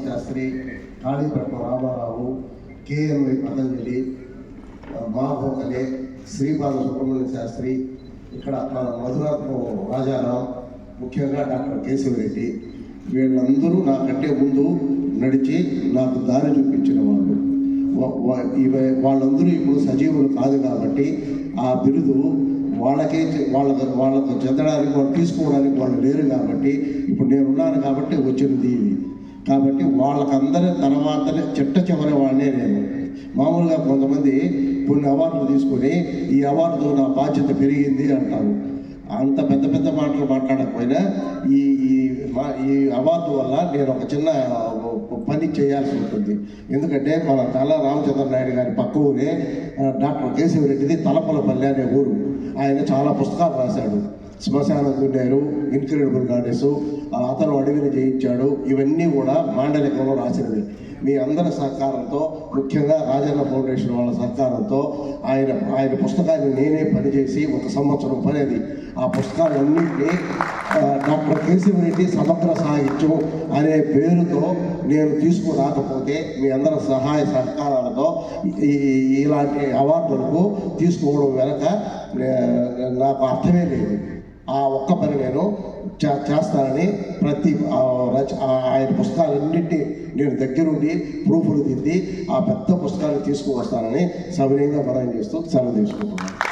శాస్త్రి కాళీపట్నం రామారావు కేఎంఐ పతంజలి మహాభోగలే శ్రీపాద సుబ్రహ్మణ్య శాస్త్రి ఇక్కడ మన మధురాత్మ రాజారాం ముఖ్యంగా డాక్టర్ కేశవరెడ్డి వీళ్ళందరూ నాకంటే ముందు నడిచి నాకు దారి చూపించిన వాళ్ళు. వాళ్ళందరూ ఇప్పుడు సజీవులు కాదు కాబట్టి ఆ బిరుదు వాళ్ళకే చె- వాళ్ళకు వాళ్ళకు చెందడానికి వాళ్ళు తీసుకోవడానికి వాళ్ళు లేరు కాబట్టి ఇప్పుడు నేనున్నాను కాబట్టి వచ్చినది ఇది. కాబట్టి వాళ్ళకందరి తర్వాతనే చిట్ట చివరి వాడినే నేను. మామూలుగా కొంతమంది కొన్ని అవార్డులు తీసుకొని ఈ అవార్డు నా బాధ్యత పెరిగింది అంటారు. అంత పెద్ద పెద్ద మాటలు మాట్లాడకపోయినా ఈ ఈ అవార్డు వల్ల నేను ఒక చిన్న పని చేయాల్సి ఉంటుంది. ఎందుకంటే మన తల రామచంద్ర నాయుడు గారి పక్క ఊరే డాక్టర్ కేశవరెడ్డిది తలపలపల్లి అనే ఊరు. ఆయన చాలా పుస్తకాలు రాశాడు. శ్మశానం దున్నేరు ఇన్క్రెడిబుల్ గాడెస్ అతను అడవిని జయించాడు. ఇవన్నీ కూడా మాండలికంలో రాసినవి. మీ అందరి సహకారంతో ముఖ్యంగా రాజన్న ఫౌండేషన్ వాళ్ళ సహకారంతో ఆయన ఆయన పుస్తకాన్ని నేనే పనిచేసి ఒక సంవత్సరం పని అది ఆ పుస్తకాలన్నింటినీ ఆ, డాక్టర్ కేశవరెడ్డి సమగ్ర సాహిత్యం అనే పేరుతో నేను తీసుకురాకపోతే మీ అందరి సహాయ సహకారాలతో ఈ ఇలాంటి అవార్డులకు తీసుకోవడం వెనక నాకు అర్థమే లేదు. ఆ ఒక్క పని నేను చేస్తానని ప్రతి రచ ఆయన పుస్తకాలన్నింటినీ నేను దగ్గరుండి ప్రూఫ్లు దిద్ది ఆ పెద్ద పుస్తకాన్ని తీసుకువస్తానని సవినయంగా మనం చేస్తూ సెలవు తీసుకుంటున్నాను.